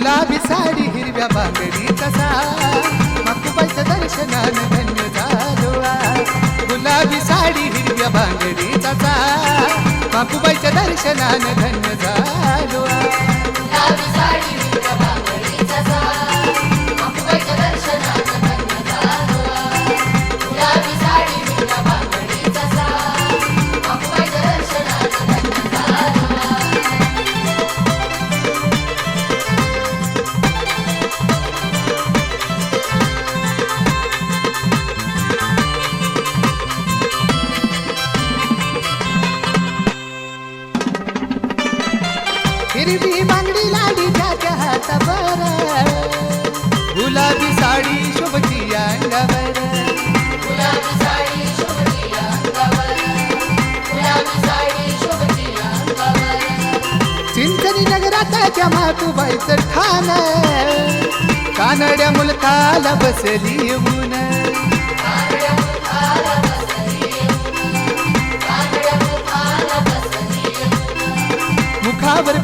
गुलाबी साडी हिरव्या बांगडी तसा मातुबाईचं दर्शनान धन्य झालो गुलाबी साडी हिरव्या बांगडी तसा मातुबाईच्या दर्शनान धन्य झालो गुलाबी साडी लाडी त्याच्या हातावर. गुलाबी साडी शोभती अंगावर. गुलाबी साडी शोभती अंगावर, गुलाबी साडी शोभती अंगावर. चिंचणी नगराच्या मातुबाईचं ठाण. कानड्या मुलकाला बसली येऊन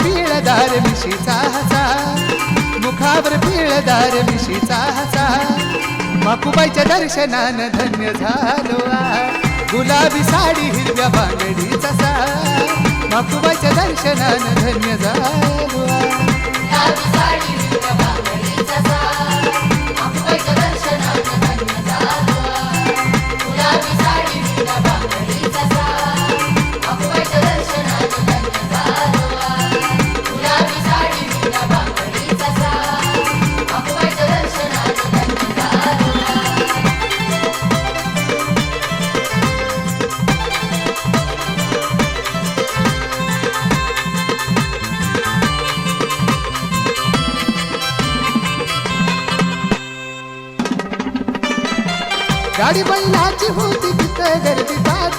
पिळदार मिशीचा हसा मुखावर पिळदार मिशीचा हसा माकुबाईच्या दर्शनानं धन्य झालो गुलाबी साडी हिरव्या बांगडीचा सा. माकुबाईच्या दर्शनानं धन्य झालो गाडी बैलाची होती तिथं गर्दी पाट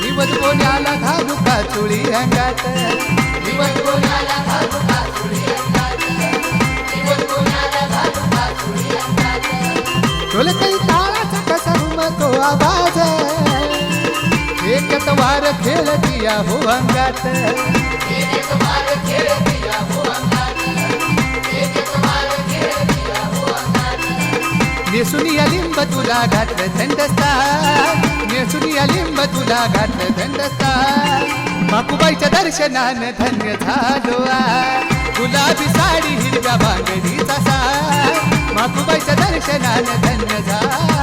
निवत कोण्याला घालू का चोळी अंगात? दिवस कोणाला घालू अंगात, दिवस घालू काचुळी अंगात. ढोल काही ताळाचा कसा घुमतो आवाज? एकच वार खेळतिया हो अंगात. नेसुनिया लिंब तुला घातलं थंडस्तान नेसुनिया लिंब तुला घातलं थंडस्ता माकुबाईच्या दर्शनानं धन्य झालो गुलाबी साडी हिरव्या बांगडीचा सा. माकुबाईच्या दर्शनानं धन्य झालो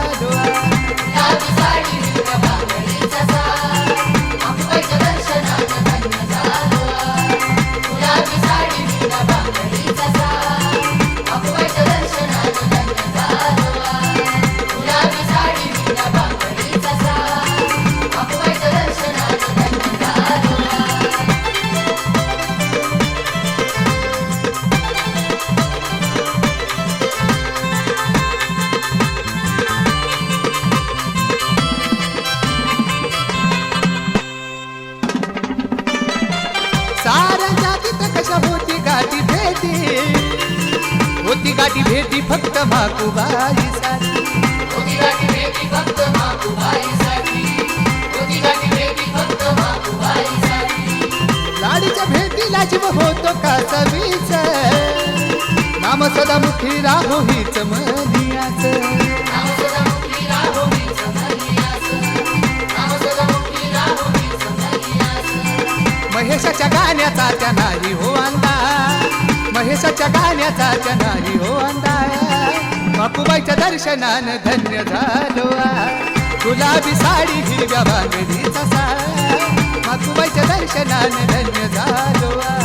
होती गाठी भेटी फक्त माकुबाई साठी होती गाठी भेटी फक्त. होती गाठी भेटी फक्त माकुबाईसाठी. लाडीच्या भेटीला जीव होतो का सवीच नाम सदा मुखी राहो हीच मनियाच नाम सदामुखी राहो हीच म्हणियास. नाम सदामुखी राहो हीच म्हणियास. महेशाच्या गाण्याचा त्या नाही हो अंदा महेशाच्या गाण्याचा त्या नाही हो अंदा बापूबाईच्या दर्शनान धन्य झालो गुलाबी साडी हिरव्या बांगडीचा सा बापूबाईच्या दर्शनान धन्य झालो